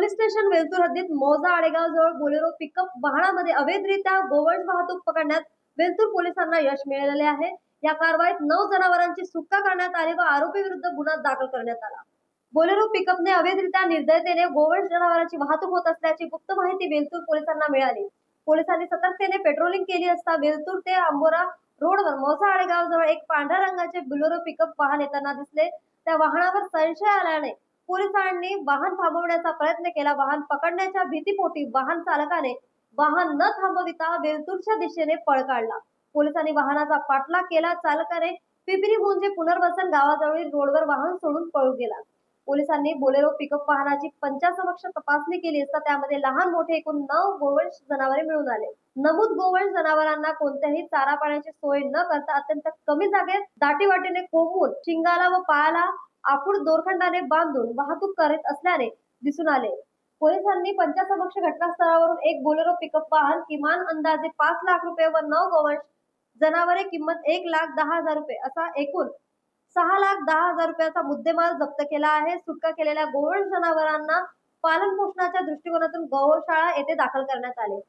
Police station वेलतूर हद्दीत मोजा आडेगाव जवळ बोलेरो पिकअप वाहनामध्ये अवैधरित्या गोवंश वाहतूक पकडण्यात वेलतूर पोलिसांना यश मिळालेले आहे. या कारवाईत नऊ जनावरांची सुटका करण्यात आली व आरोपी विरुद्ध गुन्हा दाखल करण्यात आला. बोलेरो पिकअपने अवैधरित्या निर्दयतेने गोवंश जनावरांची वाहतूक होत असल्याची गुप्त माहिती वेलतूर पोलिसांना मिळाली. पोलिसांनी सतर्कतेने पेट्रोलिंग केली असता वेलतूर ते आंबोरा रोडवर मोसा आडेगाव जवळ एक पांढऱ्या रंगाचे बोलेरो पिकअप वाहन येताना दिसले. त्या वाहनावर संशय आल्याने पोलिसांनी वाहन थांबवण्याचा प्रयत्न केला. वाहन पकडण्याच्या भीतीपोटी वाहन चालकाने वाहन न थांबविता वेलतूरच्या दिशेने पळ काढला. पोलिसांनी वाहनाचा पाठलाग केला. चालकाने पिपरी मुंजे पुनर्वसन गावाजवळील रोडवर वाहन सोडून पळून गेला. पोलिसांनी बोलेरो पिकअप वाहनाची पंचासमक्ष तपासणी केली असता त्यामध्ये लहान मोठे एकूण नऊ गोवंश जनावरे मिळून आले. नमूद गोवंश जनावरांना कोणत्याही चारा पाण्याची सोय न करता अत्यंत कमी जागेत दाटीवाटीने कोंबून शिंगाला व पायाला आपूड दोरखंडाने बांधून वाहतूक करीत असल्याने दिसून आले. पोलिसांनी पंचासमक्ष घटनास्थळावरून एक बोलेरो पिकअप वाहन किमान अंदाजे पाच लाख रुपये व नऊ गोवंश जनावरे किंमत एक लाख दहा हजार रुपये असा एकूण सहा लाख दहा हजार रुपयाचा मुद्देमाल जप्त केला आहे. सुटका केलेल्या गोवंश जनावरांना पालन पोषणाच्या दृष्टिकोनातून गौशाळा येथे दाखल करण्यात आले.